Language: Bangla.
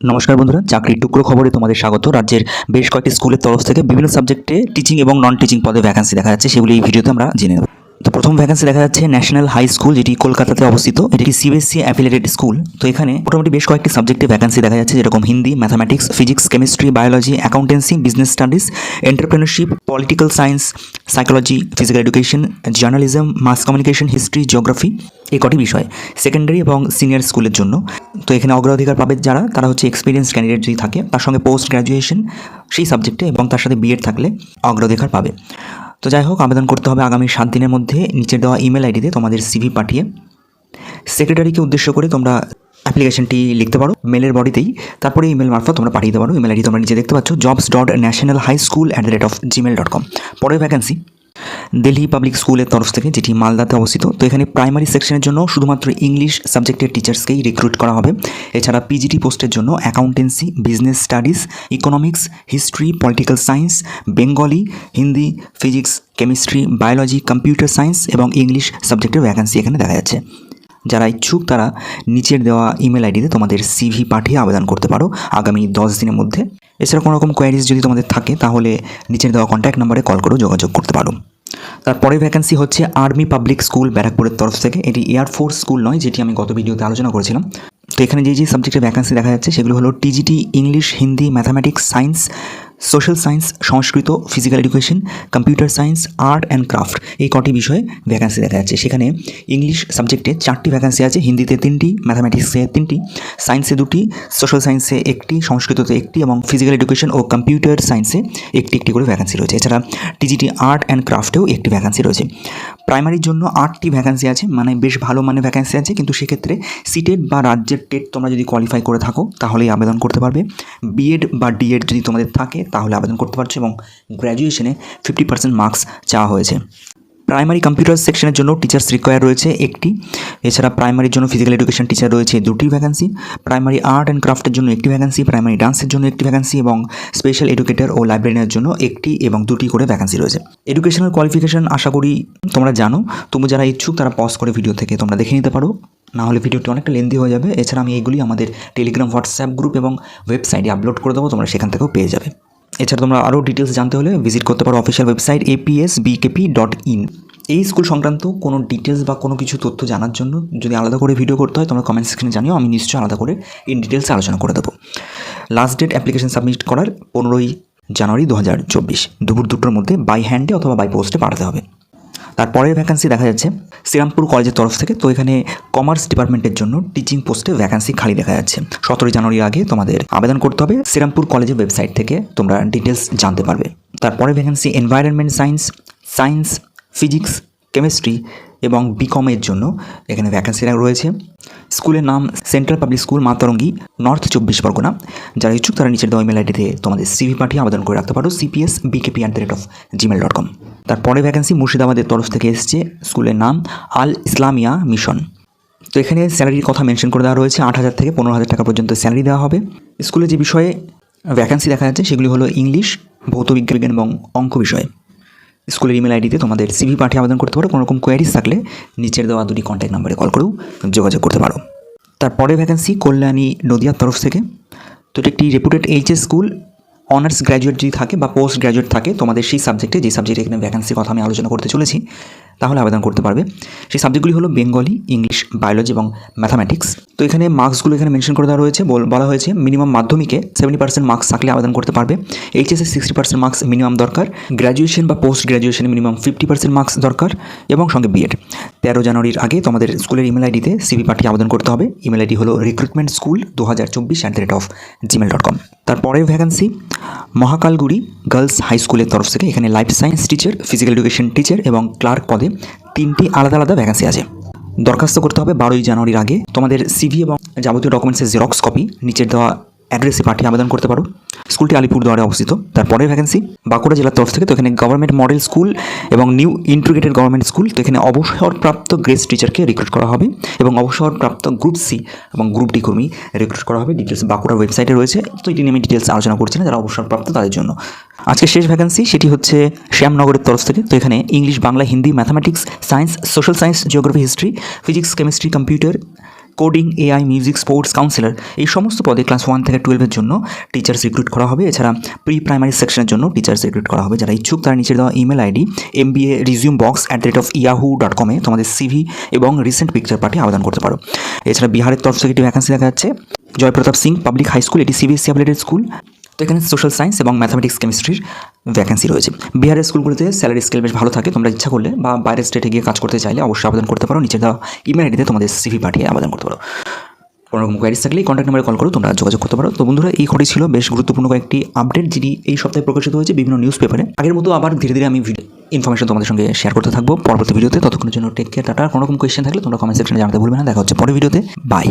নমস্কার বন্ধুরা, চাকরির টুকরো খবরে তোমাদের স্বাগত। রাজ্যের বেশ কয়েকটি স্কুলের তরফ থেকে বিভিন্ন সাবজেক্টে টিচিং এবং নন টিচিং পদে ভ্যাকান্সি দেখা যাচ্ছে, সেগুলি এই ভিডিওতে আমরা জেনে নেব। তো প্রথম ভ্যাকেন্সি দেখা যাচ্ছে ন্যাশনাল হাই স্কুল যেটি কলকাতাতে অবস্থিত। এটি সিবিএসসি অ্যাফিলিয়েটেড স্কুল তো এখানে মোটামুটি বেশ কয়েকটি সাবজেক্টে ভ্যাকেন্সি দেখা যাচ্ছে, যেরকম Hindi mathematics physics chemistry biology accountancy business studies entrepreneurship political science psychology physical education journalism mass communication history geography এই কটি বিষয়। সেকেন্ডারি এবং সিনিয়র স্কুলের জন্য। তো এখানে অগ্রাধিকার পাবে যারা, তারা হচ্ছে এক্সপিরিয়েন্স ক্যান্ডিডেট যদি থাকে, তার সঙ্গে পোস্ট গ্র্যাজুয়েশন সেই সাবজেক্টে এবং তার সাথে বিএড থাকলে অগ্রাধিকার পাবে। তো যাই হোক, আবেদন করতে হবে আগামী সাত দিনের মধ্যে। নিচে দেওয়া ইমেল আইডিতে তোমাদের সিভি পাঠিয়ে সেক্রেটারিকে উদ্দেশ্য করে তোমরা অ্যাপ্লিকেশনটি লিখতে পারো মেলের বডিতেই। তারপরে ইমেল মারফত তোমরা পাঠিয়ে দিতে পারো। ইমেল আইডি তোমরা নিচে দেখতে পাচ্ছ jobs dot national high school at the rate of gmail dot com পরের ভ্যাকেন্সি দিল্লি পাবলিক স্কুলের তরফ থেকে যেটি মালদাতে অবস্থিত, তো এখানে প্রাইমারি সেকশনের জন্য শুধুমাত্র ইংলিশ সাবজেক্টের টিচার্সকেই রিক্রুট করা হবে। এছাড়া পিজিটি পোস্টের জন্য accountancy business studies economics history political science Bengali Hindi physics chemistry biology computer science এবং ইংলিশ সাবজেক্টের ভ্যাকান্সি এখানে দেখা যাচ্ছে। যারা ইচ্ছুক তারা নিচের দেওয়া ইমেল আইডিতে তোমাদের সিভি পাঠিয়ে আবেদন করতে পারো আগামী দশ দিনের মধ্যে। এছাড়া কোনো রকম কোয়ারিজ যদি তোমাদের থাকে, তাহলে নিচের দেওয়া কন্ট্যাক্ট নাম্বারে কল করেও যোগাযোগ করতে পারো। তারপরে ভ্যাকেন্সি হচ্ছে আর্মি পাবলিক স্কুল ব্যারাকপুরের তরফ থেকে। এটি এয়ারফোর্স স্কুল নয়, যেটি আমি গত ভিডিওতে আলোচনা করেছিলাম। তো এখানে যে যে সাবজেক্টের ভ্যাকেন্সি দেখা যাচ্ছে, সেগুলো হলো TGT English Hindi mathematics science social science Sanskrit physical education computer science art and craft এই কটি বিষয়ে ভ্যাকেন্সি দেখা যাচ্ছে। সেখানে ইংলিশ সাবজেক্টে চারটি ভ্যাকেন্সি আছে, হিন্দিতে তিনটি ম্যাথামেটিক্সে তিনটি সায়েন্সে দুটি সোশ্যাল সায়েন্সে একটি, সংস্কৃততে একটি এবং ফিজিক্যাল এডুকেশন ও কম্পিউটার সায়েন্সে একটি একটি করে ভ্যাকেন্সি রয়েছে। এছাড়া টিজিটি আর্ট অ্যান্ড ক্রাফটেও একটি ভ্যাকেন্সি রয়েছে। প্রাইমারির জন্য আটটি ভ্যাকান্সি আছে মানে বেশ ভালো মানে ভ্যাকান্সি আছে, কিন্তু সেক্ষেত্রে সিটেড বা রাজ্যের টেট তোমরা যদি কোয়ালিফাই করে থাকো, তাহলেই আবেদন করতে পারবে। বিএড বা ডিএড যদি তোমাদের থাকে, তাহলে আবেদন করতে পারছ এবং গ্র্যাজুয়েশনে ফিফটি পার্সেন্ট মার্কস চাওয়া হয়েছে। প্রাইমারি কম্পিউটার সেকশনের জন্য টিচার্স রিকোয়ার রয়েছে একটি। এছাড়া প্রাইমারির জন্য ফিজিক্যাল এডুকেশন টিচার রয়েছে দুটি ভ্যাকেন্সি প্রাইমারি আর্ট অ্যান্ড ক্রাফটের জন্য একটি ভ্যাকেন্সি প্রাইমারি ডান্সের জন্য একটি ভ্যাকেন্সি এবং স্পেশাল এডুকেটর ও লাইব্রেরিয়ানের জন্য একটি এবং দুটি করে ভ্যাকেন্সি রয়েছে। এডুকেশনাল কোয়ালিফিকেশন আশা করি তোমরা জানো। তুমি যারা ইচ্ছুক তারা পজ করে ভিডিও থেকে তোমরা দেখে নিতে পারো। না হলে ভিডিওটি অনেকটা লেন্দি হয়ে যাবে। এছাড়া আমি এইগুলি আমাদের টেলিগ্রাম হোয়াটসঅ্যাপ গ্রুপ এবং ওয়েবসাইটে আপলোড করে দেবো। তোমরা সেখান থেকেও পেয়ে যাবে। এছাড়া তোমরা আরও ডিটেলস জানতে হলে ভিজিট করতে পারো official website APS BKP dot in এই স্কুল সংক্রান্ত কোনো ডিটেলস বা কোনো কিছু তথ্য জানার জন্য যদি আলাদা করে ভিডিও করতে হয়, তোমরা কমেন্ট সেকশনে জানিও, আমি নিশ্চয়ই আলাদা করে ইন ডিটেলস আলোচনা করে দেবো। লাস্ট ডেট অ্যাপ্লিকেশন সাবমিট করার পনেরোই জানুয়ারি দু হাজার চব্বিশ, দুপুর দুটোর মধ্যে বাই হ্যান্ডে অথবা বাই পোস্টে পাঠাতে হবে। তারপরের ভ্যাকান্সি দেখা যাচ্ছে শ্রীরামপুর কলেজের তরফ থেকে। তো এখানে কমার্স ডিপার্টমেন্টের জন্য টিচিং পোস্টে ভ্যাকান্সি খালি দেখা যাচ্ছে। সতেরোই জানুয়ারি আগে তোমাদের আবেদন করতে হবে শ্রীরামপুর কলেজের ওয়েবসাইট থেকে। তোমরা ডিটেলস জানতে পারবে। তারপরে vacancy environment science science physics chemistry এবং বিকমের জন্য এখানে ভ্যাকান্সি রয়েছে। স্কুলের নাম central public school Matrangi north চব্বিশ পরগনা, যারা ইচ্ছুক তারা নিচের দেওয়া ইমেল আইডিতে তোমাদের সিভি পাঠিয়ে আবেদন করে রাখতে পারো CPS BKP at the rate of gmail dot com তারপরে ভ্যাকেন্সি মুর্শিদাবাদের তরফ থেকে এসছে স্কুলের নাম আল ইসলামিয়া মিশন তো এখানে স্যালারির কথা মেনশন করে দেওয়া রয়েছে, আট হাজার থেকে পনেরো হাজার টাকা পর্যন্ত স্যালারি দেওয়া হবে। স্কুলে যে বিষয়ে ভ্যাকেন্সি দেখা যাচ্ছে, সেগুলি হলো ইংলিশ ভৌত বিজ্ঞান এবং অঙ্ক বিষয়ে। স্কুলের ইমেল আইডিতে তোমাদের সিভি পাঠিয়ে আবেদন করতে পারো। কোনো রকম কোয়ারিজ থাকলে নিচের দেওয়া দুটি কন্ট্যাক্ট নাম্বারে কল করেও যোগাযোগ করতে পারো। তারপরে ভ্যাকেন্সি কল্যাণী নদিয়ার তরফ থেকে। তো এটি একটি reputed HS school honours graduate যদি থাকে বা পোস্ট গ্র্যাজুয়েট থাকে, তোমাদের সেই সাবজেক্টে যে সাবজেক্টে এখানে ভ্যাকেন্সির কথা আমি আলোচনা করতে চলেছি, তাহলে আবেদন করতে পারবে। সেই সাবজেক্টগুলি হলো বেঙ্গলি ইংলিশ বায়োলজি এবং ম্যাথামেটিক্স তো এখানে মার্কসগুলো এখানে মেনশন করে দেওয়া রয়েছে। বল- হয়েছে মিনিমাম মাধ্যমিকে সেভেন্টি পার্সেন্ট মার্কস থাকলে আবেদন করতে পারবে। এইচএসে সিক্সটি পার্সেন্ট মার্কস মিনিমাম দরকার। গ্র্যাজুয়েশন বা পোস্ট গ্র্যাজুয়েশনে মিনিমাম ফিফটি পার্সেন্ট মার্কস দরকার এবং সঙ্গে বিএড তেরো জানুয়ারির আগে তোমাদের স্কুলের ইমেল আইডিতে সিবি পাঠিয়ে আবেদন করতে হবে। ইমেল আইডি হলো রিক্রুটমেন্ট স্কুল দু হাজার চব্বিশ at the rate of gmail dot com তারপরের ভ্যাকান্সি মহাকালগুড়ি গার্লস হাই স্কুলের তরফ থেকে এখানে life science teacher physical education teacher এবং ক্লার্ক পদে তিনটি আলাদা আলাদা ভ্যাকান্সি আছে। দরখাস্ত করতে হবে বারোই জানুয়ারির আগে। তোমাদের সিভি এবং যাবতীয় ডকুমেন্টসের জেরক্স কপি নিচের দেওয়া অ্যাড্রেসে পাঠিয়ে আবেদন করতে পারো। স্কুলটি আলিপুরদুয়ারে অবস্থিত। তারপরের ভ্যাকেন্সি বাঁকুড়া জেলার তরফ থেকে তো এখানে গভর্নমেন্ট মডেল স্কুল এবং নিউ ইন্টিগ্রেটেড গভর্নমেন্ট স্কুল তো এখানে অবসরপ্রাপ্ত গ্রেস টিচারকে রিক্রুট করা হবে এবং অবসরপ্রাপ্ত গ্রুপ সি এবং গ্রুপ ডি কর্মী রিক্রুট করা হবে। ডিটেলস বাঁকুড়ার ওয়েবসাইটে রয়েছে। তো এটি নিয়ে আমি ডিটেলস আলোচনা করছি না, যারা অবসরপ্রাপ্ত তাদের জন্য। আজকে শেষ ভ্যাকেন্সি সেটি হচ্ছে শ্যামনগরের তরফ থেকে। তো এখানে English Bangla Hindi mathematics science social science geography history physics chemistry computer coding AI music sports counsellor এই সমস্ত পদে ক্লাস ওয়ান থেকে টুয়েলভের জন্য টিচার্স রিক্রুট করা হবে। এছাড়া প্রি প্রাইমারি সেকশনের জন্য টিচার্স রিক্রুট করা হবে। যারা ইচ্ছুক তারা নিচে দেওয়া email ID M B A resume box at the rate of Yahoo dot কমে তোমাদের সিভি এবং রিসেন্ট পিকচার পাঠিয়ে আবেদন করতে পারো। এছাড়া বিহারের তরফ থেকে একটি ভ্যাকান্সি দেখা যাচ্ছে। Jaypratap Singh public high school এটি সিবিএসসি অ্যাপ্লাইডেড স্কুল তো এখানে সোশ্যাল সায়েন্স এবং ম্যাথামেটিক্স কেমিস্ট্রির ভ্যাকেন্সি রয়েছে। বিহারের স্কুলগুলোতে স্যালারি স্কেল বেশ ভালো থাকে, তোমরা ইচ্ছা করলে বা বাইরের স্টেটে গিয়ে কাজ করতে চাইলে অবশ্যই আবেদন করতে পারো। নিচে দেওয়া ইমেল আইডিতে তোমাদের সিভি পাঠিয়ে আবেদন করতে পারো। কোনো রকম কোয়ারিজ থাকলে কন্ট্যাক্ট নাম্বারে কল করো, তোমরা যোগাযোগ করতে পারো। তো বন্ধুরা, এই কটি ছিল বেশ গুরুত্বপূর্ণ কয়েকটি আপডেট যেটি এই সপ্তাহে প্রকাশিত হয়েছে বিভিন্ন নিউজ পেপারে আগের মতো আবার ধীরে ধীরে আমি ইনফরমেশন তোমাদের সঙ্গে শেয়ার করতে থাকব। পরবর্তী ভিডিওতে ততক্ষণের জন্য টেক কেয়ার টাটা। কোনো রকম কোয়েশ্চেন থাকলে তোমরা কমেন্ট সেকশনে জানাতে ভুলবে না। দেখা হচ্ছে পরের ভিডিওতে বাই